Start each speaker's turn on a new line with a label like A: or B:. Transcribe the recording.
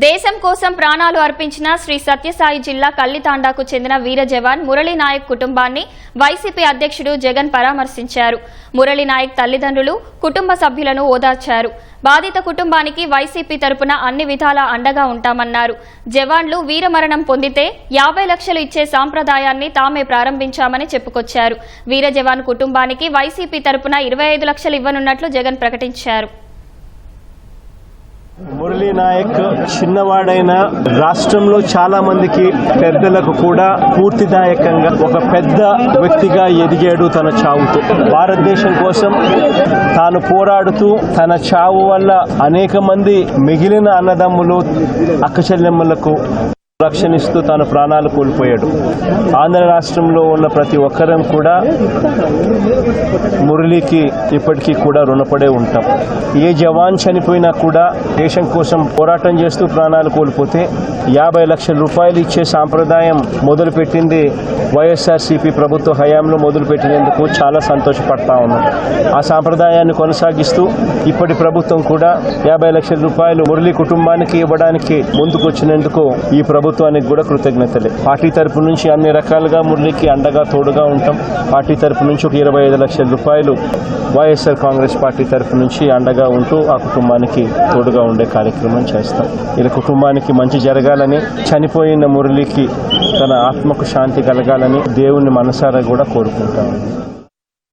A: దేశం కోసం ప్రాణాలు అర్పించిన శ్రీ సత్యసాయి జిల్లా కల్లితాండాకు చెందిన వీర జవాన్ మురళీ నాయక్ కుటుంబాన్ని వైసీపీ అధ్యక్షుడు జగన్ పరామర్శించారు. మురళీ నాయక్ తల్లిదండ్రులు కుటుంబ సభ్యులను ఓదార్చారు. బాధిత కుటుంబానికి వైసీపీ తరపున అన్ని విధాల అండగా ఉంటామన్నారు. జవాన్లు వీరమరణం పొందితే యాభై లక్షలు ఇచ్చే సాంప్రదాయాన్ని తామే ప్రారంభించామని చెప్పుకొచ్చారు. వీర జవాన్ కుటుంబానికి వైసీపీ తరపున ఇరవై ఐదు లక్షలు ఇవ్వనున్నట్లు జగన్ ప్రకటించారు.
B: మురళీ నాయక్ చిన్నవాడైన రాష్ట్రంలో చాలా మందికి పెద్దలకు కూడా పూర్తిదాయకంగా ఒక పెద్ద వ్యక్తిగా ఎదిగాడు తన చావుతో. భారతదేశం కోసం తాను పోరాడుతూ తన చావు వల్ల అనేక మంది మిగిలిన అన్నదమ్ములు అక్కచెల్లెమ్మలకు రక్షణిస్తూ తాను ప్రాణాలు కోల్పోయాడు. ఆంధ్ర రాష్ట్రంలో ఉన్న ప్రతి ఒక్కరం కూడా మురళికి ఇప్పటికీ కూడా రుణపడే ఉంటాం. ఏ జవాన్ చనిపోయినా కూడా దేశం కోసం పోరాటం చేస్తూ ప్రాణాలు కోల్పోతే యాభై లక్షల రూపాయలు ఇచ్చే సాంప్రదాయం మొదలుపెట్టింది వైఎస్ఆర్సీపీ ప్రభుత్వ హయాంలో మొదలుపెట్టినందుకు చాలా సంతోషపడతా ఉన్నాం. ఆ సాంప్రదాయాన్ని కొనసాగిస్తూ ఇప్పటి ప్రభుత్వం కూడా యాభై లక్షల రూపాయలు మురళి కుటుంబానికి ఇవ్వడానికి ముందుకొచ్చినందుకు ఈ ప్రభుత్వానికి కూడా కృతజ్ఞతలే. పార్టీ తరపు నుంచి అన్ని రకాలుగా మురళికి అండగా తోడుగా ఉంటాం. పార్టీ తరపు నుంచి ఒక ఇరవై ఐదు లక్షల రూపాయలు వైఎస్ఆర్ కాంగ్రెస్ పార్టీ తరపు నుంచి అండగా ఉంటూ ఆ కుటుంబానికి తోడుగా ఉండే కార్యక్రమం చేస్తాం. ఇలా కుటుంబానికి మంచి జరగాలని చనిపోయిన మురళికి తన ఆత్మకు శాంతి కలగాలని దేవుణ్ణి మనసారా కూడా కోరుకుంటాం.